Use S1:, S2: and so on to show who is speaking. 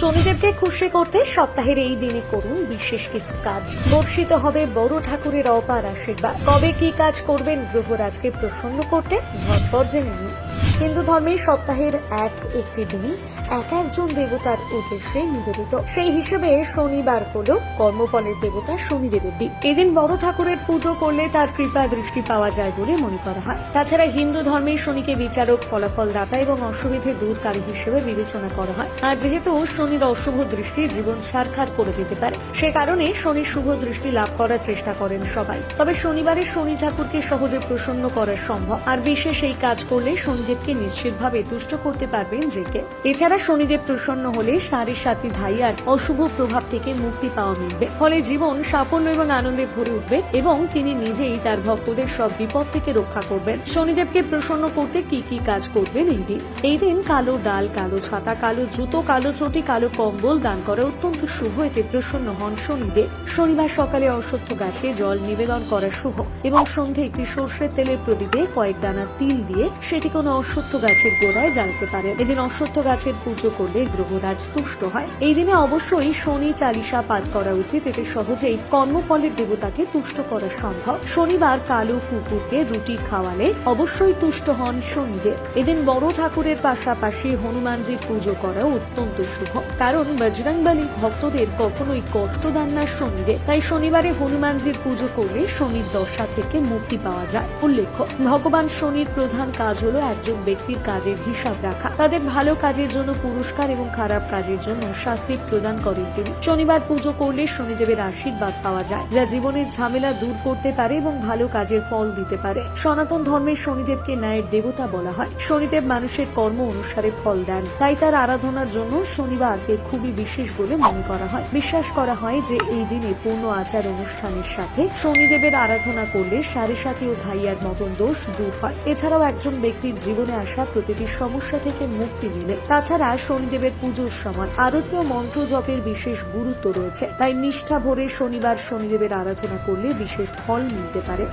S1: শনিদেবকে খুশি করতে সপ্তাহের এই দিনে করুন বিশেষ কিছু কাজ। বর্ষিত হবে বড় ঠাকুরের অপার আশীর্বাদ। কবে কি কাজ করবেন, গ্রহরাজকে প্রসন্ন করতে ঝটপট জেনে নিন। হিন্দু ধর্মের সপ্তাহের এক একটি দিন এক একজন দেবতার উদ্দেশ্যে নিবেদিত। সেই হিসেবে শনিবার হল কর্মফলের দেবতা শনিদেবের দিন। এদিন বড় ঠাকুরের পুজো করলে তার কৃপা দৃষ্টি পাওয়া যায় বলে মনে করা হয়। তাছাড়া হিন্দু ধর্মের শনিকে বিচারক ফলাফল দাতা এবং অসুবিধে দূরকারী হিসেবে বিবেচনা করা হয়। আর যেহেতু শনির অশুভ দৃষ্টি জীবন সারখার করে দিতে পারে, সে কারণে শনির শুভ দৃষ্টি লাভ করার চেষ্টা করেন সবাই। তবে শনিবারে শনি ঠাকুরকে সহজে প্রসন্ন করা সম্ভব। আর বিশেষ এই কাজ করলে শনিদেবকে নিশ্চিতভাবে তুষ্ট করতে পারবেন যে কে এছাড়া শনিদেব প্রসন্ন হলে সারের সাথে ধাই আর অশুভ প্রভাব থেকে মুক্তি পাওয়া মিলবে। ফলে জীবন সাফল্য এবং আনন্দে ভরে উঠবে এবং তিনি নিজেই তার ভক্তদের সব বিপদ থেকে রক্ষা করবেন। শনিদেবকে প্রসন্ন করতে কি কি কাজ করবেন এই দিন? এই দিন কালো ডাল, কালো ছাতা, কালো জুতো, কালো চটি, কালো কম্বল দান করা অত্যন্ত শুভ। এতে প্রসন্ন হন শনিদেব। শনিবার সকালে অশ্বত্থ গাছে জল নিবেদন করা শুভ এবং সন্ধে একটি সর্ষের তেলের প্রদীপে কয়েক দানা তিল দিয়ে সেটি কোনো অশ্বত্থ গাছের গোড়ায় জ্বালতে পারে। এদিন অশ্বত্থ গাছের পুজো করলে গ্রহরাজ তুষ্ট হয়। এই দিনে অবশ্যই শনি চালিসা পাঠ করা উচিত। এতে সহজেই কর্মফলের দেবতাকে তুষ্ট করা সম্ভব। শনিবার কালো কুকুরকে রুটি খাওয়ালে অবশ্যই তুষ্ট হন শনিদেব। এদিন বড় ঠাকুরের পাশাপাশি হনুমানজির পুজো করা অত্যন্ত শুভ। কারণ বজরংবলী ভক্তদের কখনোই কষ্ট দেন না শনিদেব। তাই শনিবারে হনুমানজির পুজো করলে শনির দশা থেকে মুক্তি পাওয়া যায়। উল্লেখ্য, ভগবান শনির প্রধান কাজ হলো একজন ব্যক্তির কাজের হিসাব রাখা। তাদের ভালো কাজের জন্য পুরস্কার এবং খারাপ কাজের জন্য শাস্তি প্রদান করেন তিনি। শনিবার পুজো করলে শনিদেবের আশীর্বাদ পাওয়া যায়, যা জীবনের ঝামেলা দূর করতে পারে এবং ভালো কাজের ফল দিতে পারে। সনাতন ধর্মের শনিদেবকে ন্যায়ের দেবতা বলা হয়। শনিদেব মানুষের কর্ম অনুসারে ফল দেন, তাই তার আরাধনার জন্য শনিবারকে খুবই বিশেষ বলে মনে করা হয়। বিশ্বাস করা হয় যে এই দিনে পূর্ণ আচার অনুষ্ঠানের সাথে শনিদেবের আরাধনা করলে সাড়ে সাথী ও ভাইয়ার মতন দোষ দূর হয়। এছাড়াও একজন ব্যক্তির জীবনে আসা প্রতিটি সমস্যা থেকে মুক্তি মিলে। তাছাড়া শনিদেবের পুজোর সময় আরতীয় মন্ত্র জপের বিশেষ গুরুত্ব রয়েছে। তাই নিষ্ঠা ভরে শনিবার শনিদেবের আরাধনা করলে বিশেষ ফল মিলতে পারে।